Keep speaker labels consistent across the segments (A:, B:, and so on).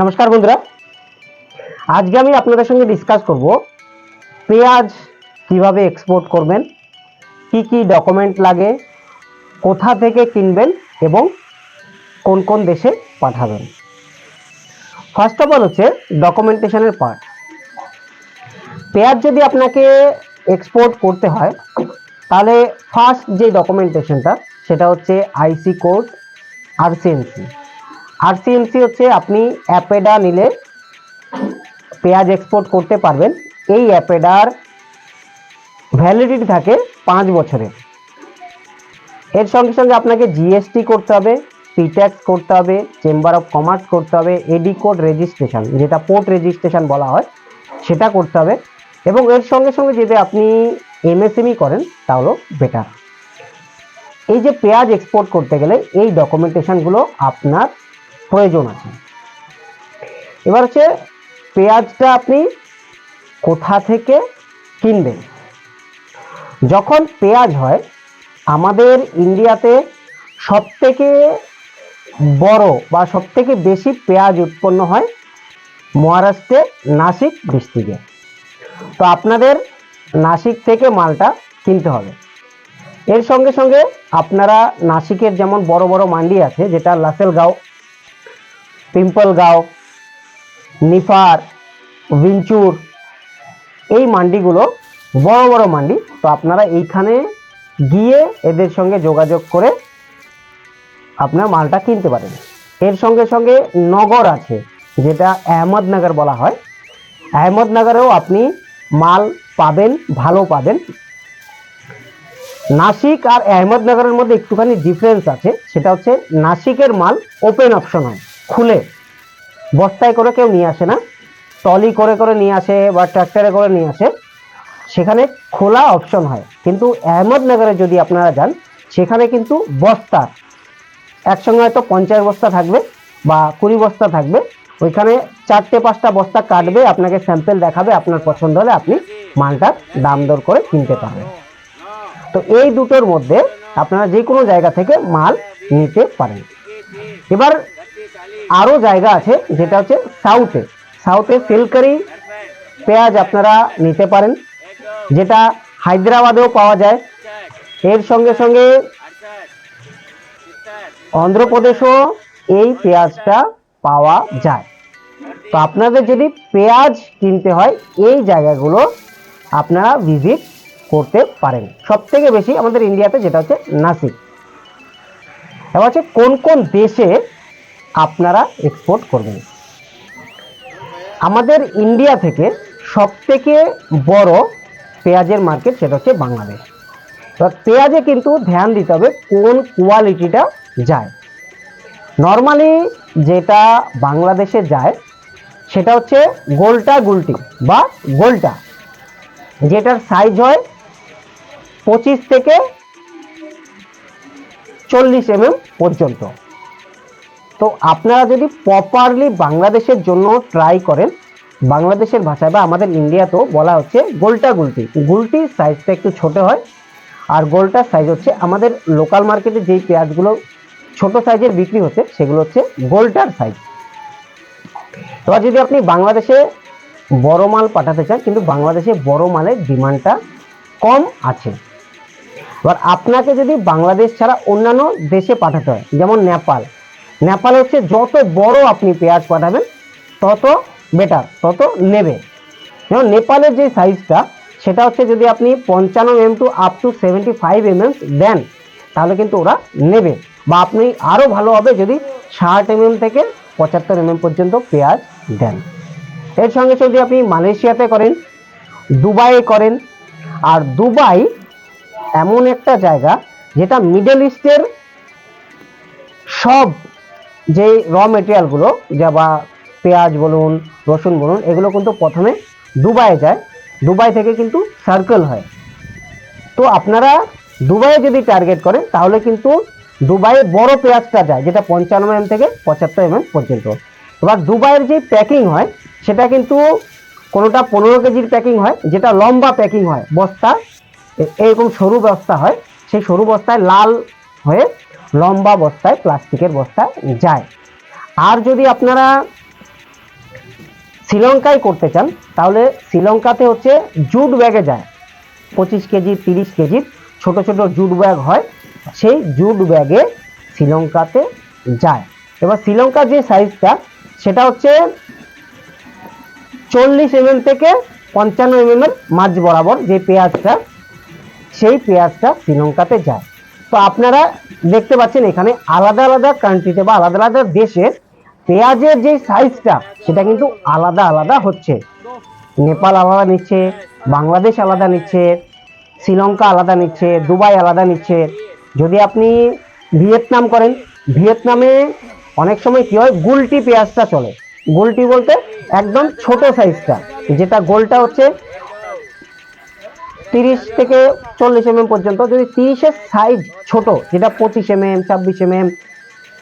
A: নমস্কার বন্ধুরা। আজকে আমি আপনাদের সঙ্গে ডিসকাস করব পেঁয়াজ কীভাবে এক্সপোর্ট করবেন, কি কি ডকুমেন্ট লাগে, কোথা থেকে কিনবেন এবং কোন কোন দেশে পাঠাবেন। ফার্স্ট অফ অল হচ্ছে ডকুমেন্টেশনের পার্ট পেঁয়াজ যদি আপনাকে এক্সপোর্ট করতে হয়, তাহলে ফার্স্ট যে ডকুমেন্টেশনটা সেটা হচ্ছে আইসি কোড আরসিএমসি আরসিএমসি হচ্ছে আপনি অ্যাপেডা নিলে পেঁয়াজ এক্সপোর্ট করতে পারবেন। এই অ্যাপেডার ভ্যালিডিটি থাকে পাঁচ বছরে। এর সঙ্গে সঙ্গে আপনাকে জিএসটি করতে হবে পিট্যাক্স করতে হবে চেম্বার অফ কমার্স করতে হবে এডি কোড রেজিস্ট্রেশন যেটা পোর্ট রেজিস্ট্রেশন বলা হয়, সেটা করতে হবে। এবং এর সঙ্গে সঙ্গে যদি আপনি এমএসএমই করেন, তাহলেও বেটার এই যে পেঁয়াজ এক্সপোর্ট করতে গেলে এই ডকুমেন্টেশনগুলো আপনার প্রয়োজন আছে। এবার হচ্ছে পেঁয়াজটা আপনি কোথা থেকে কিনবেন? যখন পেঁয়াজ হয়, আমাদের ইন্ডিয়াতে সবথেকে বড় বা সবথেকে বেশি পেঁয়াজ উৎপন্ন হয় মহারাষ্ট্রে নাসিক ডিস্ট্রিক্টে। তো আপনাদের নাসিক থেকে মালটা কিনতে হবে। এর সঙ্গে সঙ্গে আপনারা নাসিকের যেমন বড় বড় মান্ডি আছে, যেটা লাসেলগাঁও পিম্পলগাঁও নিফার ভিঞ্চুর এই মান্ডিগুলো বড় বড় মান্ডি। তো আপনারা এইখানে গিয়ে এদের সঙ্গে যোগাযোগ করে আপনার মালটা কিনতে পারেন। এর সঙ্গে সঙ্গে নগর আছে, যেটা আহমদনগর বলা হয়। আহমদনগরেও আপনি মাল পাবেন, ভালো পাবেন। নাসিক আর আহমদনগরের মধ্যে একটুখানি ডিফারেন্স আছে, সেটা হচ্ছে নাসিকের মাল ওপেন অপশন হয়। খুলে বস্তায় করে কেউ নিয়ে আসে না টলি করে করে নিয়ে আসে বা ট্র্যাক্টরে করে নিয়ে আসে, সেখানে খোলা অপশন হয়। কিন্তু আহমদনগরে যদি আপনারা যান, সেখানে কিন্তু বস্তা, একসঙ্গে হয়তো পঞ্চাশ বস্তা থাকবে বা কুড়ি বস্তা থাকবে, ওইখানে চারটে পাঁচটা বস্তা কাটবে, আপনাকে স্যাম্পেল দেখাবে, আপনার পছন্দ হলে আপনি মালটার দাম দর করে কিনতে পারবেন। তো এই দুটোর মধ্যে আপনারা যে কোনো জায়গা থেকে মাল নিতে পারেন। এবার আরও জায়গা আছে, যেটা হচ্ছে সাউথে সাউথে সিলকারি পেঁয়াজ আপনারা নিতে পারেন, যেটা হায়দ্রাবাদেও পাওয়া যায়। এর সঙ্গে সঙ্গে অন্ধ্রপ্রদেশও এই পেঁয়াজটা পাওয়া যায়। তো আপনাদের যদি পেঁয়াজ কিনতে হয়, এই জায়গাগুলো আপনারা ভিজিট করতে পারেন। সব থেকে বেশি আমাদের ইন্ডিয়াতে যেটা হচ্ছে নাসিক। এবার হচ্ছে কোন কোন দেশে আপনারা এক্সপোর্ট করবেন। আমাদের ইন্ডিয়া থেকে সব থেকে বড় পেঁয়াজের মার্কেট সেটা হচ্ছে বাংলাদেশ। এবার পেঁয়াজে কিন্তু ধ্যান দিতে হবে কোন কোয়ালিটিটা যায়। নর্মালি যেটা বাংলাদেশে যায়, সেটা হচ্ছে গোলটা গুলটি বা গোলটা, যেটার সাইজ হয় পঁচিশ থেকে চল্লিশ এমএম পর্যন্ত। তো আপনারা যদি প্রপারলি বাংলাদেশের জন্য ট্রাই করেন, বাংলাদেশের ভাষায় বা আমাদের ইন্ডিয়াতেও বলা হচ্ছে গোলটা গুলটি গুলটির সাইজটা একটু ছোট হয়, আর গোলটার সাইজ হচ্ছে আমাদের লোকাল মার্কেটে যেই পেঁয়াজগুলো ছোট সাইজের বিক্রি হচ্ছে, সেগুলো হচ্ছে গোলটার সাইজ এবার যদি আপনি বাংলাদেশে বড় মাল পাঠাতে চান, কিন্তু বাংলাদেশে বড় মালের ডিমান্ডটা কম আছে। এবার আপনাকে যদি বাংলাদেশ ছাড়া অন্যান্য দেশে পাঠাতে হয়, যেমন নেপাল নেপাল হচ্ছে যত বড় আপনি পেঁয়াজ পাঠাবেন, তত বেটার তত নেবে। যেমন নেপালের যে সাইজটা সেটা হচ্ছে যদি আপনি পঞ্চান্ন M to up to seventy five M M দেন, তাহলে কিন্তু ওরা নেবে। বা আপনি আরও ভালো হবে যদি ষাট এম এম থেকে পঁচাত্তর এম পর্যন্ত পেঁয়াজ দেন। এর সঙ্গে যদি আপনি মালয়েশিয়াতে করেন, দুবাইয়ে করেন, আর দুবাই এমন একটা জায়গা যেটা মিডল ইস্টের সব যে র মেটেরিয়ালগুলো যা বা পেঁয়াজ বলুন, রসুন বলুন, এগুলো কিন্তু প্রথমে দুবাইয়ে যায়। দুবাই থেকে কিন্তু সার্কেল হয়। তো আপনারা দুবাইয়ে যদি টার্গেট করেন, তাহলে কিন্তু দুবাইয়ে বড় পেঁয়াজটা যায়, যেটা পঞ্চান্ন এম থেকে পঁচাত্তর এম পর্যন্ত। এবার দুবাইয়ের যে প্যাকিং হয়, সেটা কিন্তু কোনোটা পনেরো কেজির প্যাকিং হয়, যেটা লম্বা প্যাকিং হয়। বস্তা এরকম সরু বস্তা হয়। সেই সরু বস্তায় লাল হয়ে লম্বা বস্তায়, প্লাস্টিকের বস্তায় যায়। আর যদি আপনারা শ্রীলঙ্কায় করতে চান, তাহলে শ্রীলঙ্কাতে হচ্ছে জুট ব্যাগে যায়। পঁচিশ কেজি, তিরিশ কেজি ছোট ছোট জুট ব্যাগ হয়, সেই জুট ব্যাগে শ্রীলঙ্কাতে যায়। এবার শ্রীলঙ্কার যে সাইজটা, সেটা হচ্ছে চল্লিশ এমএম থেকে পঞ্চান্ন এমএম এর মাঝ বরাবর যে পেঁয়াজটা, সেই পেঁয়াজটা শ্রীলঙ্কাতে যায়। তো আপনারা দেখতে পাচ্ছেন এখানে আলাদা আলাদা কান্ট্রিতে বা আলাদা আলাদা দেশে পেঁয়াজের যে সাইজটা সেটা কিন্তু আলাদা আলাদা হচ্ছে। নেপাল আলাদা নিচ্ছে, বাংলাদেশ আলাদা নিচ্ছে, শ্রীলঙ্কা আলাদা নিচ্ছে, দুবাই আলাদা নিচ্ছে। যদি আপনি ভিয়েতনাম করেন, ভিয়েতনামে অনেক সময় কি হয়, গুলটি পেঁয়াজটা চলে। গুলটি বলতে একদম ছোট সাইজটা যেটা গোলটা হচ্ছে তিরিশ থেকে চল্লিশ এমএম পর্যন্ত, যদি তিরিশের সাইজ ছোট, যেটা পঁচিশ এমএম ছাব্বিশ এমএম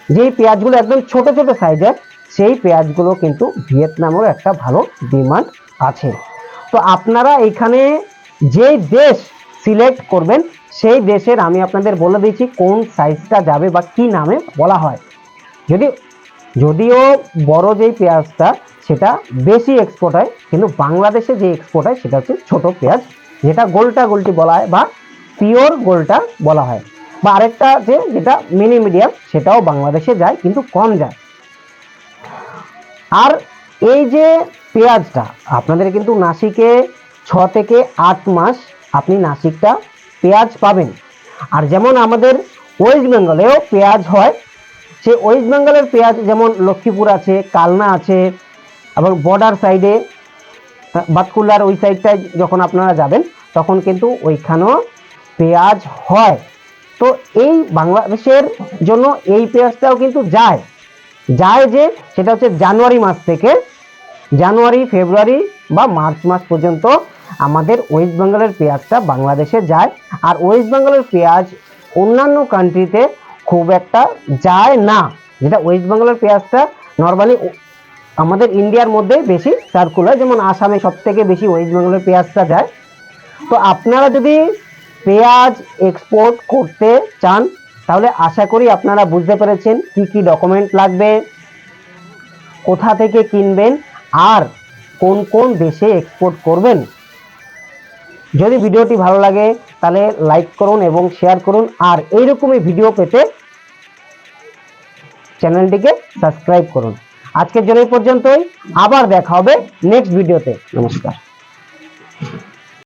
A: যেই পেঁয়াজগুলো একদম ছোট ছোট সাইজের সেই পেঁয়াজগুলো কিন্তু ভিয়েতনামের একটা ভালো ডিমান্ড আছে। তো আপনারা এখানে যেই দেশ সিলেক্ট করবেন, সেই দেশের আমি আপনাদের বলে দিচ্ছি কোন সাইজটা যাবে বা কি নামে বলা হয়। যদি, যদিও বড় যেই পেঁয়াজটা, সেটা বেশি এক্সপোর্ট হয়, কিন্তু বাংলাদেশে যে এক্সপোর্ট হয়, সেটা হচ্ছে ছোট পেঁয়াজ যেটা গোলটা গোলটি বলা হয় বা পিওর গোলটা বলা হয়। বা আরেকটা যে যেটা মিনি মিডিয়াম সেটাও বাংলাদেশে যায় কিন্তু কম যায়। আর এই যে পেঁয়াজটা, আপনাদের কিন্তু নাসিকে ছ থেকে আট মাস আপনি নাসিকটা পেঁয়াজ পাবেন। আর যেমন আমাদের ওয়েস্ট বেঙ্গলেও পেঁয়াজ হয়, সে ওয়েস্ট বেঙ্গলের পেঁয়াজ যেমন লক্ষ্মীপুর আছে, কালনা আছে এবং বর্ডার সাইডে বাতকুল্লার ওই সাইডটায় যখন আপনারা যাবেন, তখন কিন্তু ওইখানেও পেঁয়াজ হয়। তো এই বাংলাদেশের জন্য এই পেঁয়াজটাও কিন্তু যায়। যায় যে সেটা হচ্ছে জানুয়ারি মাস থেকে জানুয়ারি, ফেব্রুয়ারি বা মার্চ মাস পর্যন্ত আমাদের ওয়েস্ট বেঙ্গলের পেঁয়াজটা বাংলাদেশে যায়। আর ওয়েস্ট বেঙ্গলের পেঁয়াজ অন্যান্য কান্ট্রিতে খুব একটা যায় না। যেটা ওয়েস্ট বেঙ্গলের পেঁয়াজটা নর্মালি আমাদের ইন্ডিয়ার মধ্যে বেশি সার্কুলার যেমন আসামে সব থেকে বেশি ওয়েস্ট বেঙ্গলের পেঁয়াজটা যায়। তো আপনারা যদি পেঁয়াজ এক্সপোর্ট করতে চান, তাহলে আশা করি আপনারা বুঝতে পেরেছেন কি কি ডকুমেন্ট লাগবে, কোথা থেকে কিনবেন, আর কোন কোন দেশে এক্সপোর্ট করবেন। যদি ভিডিওটি ভালো লাগে, তাহলে লাইক করুন এবং শেয়ার করুন, আর এইরকমই ভিডিও পেতে চ্যানেলটিকে সাবস্ক্রাইব করুন। আজকের জন্য পর্যন্তই। আবার দেখা হবে নেক্সট ভিডিওতে নমস্কার।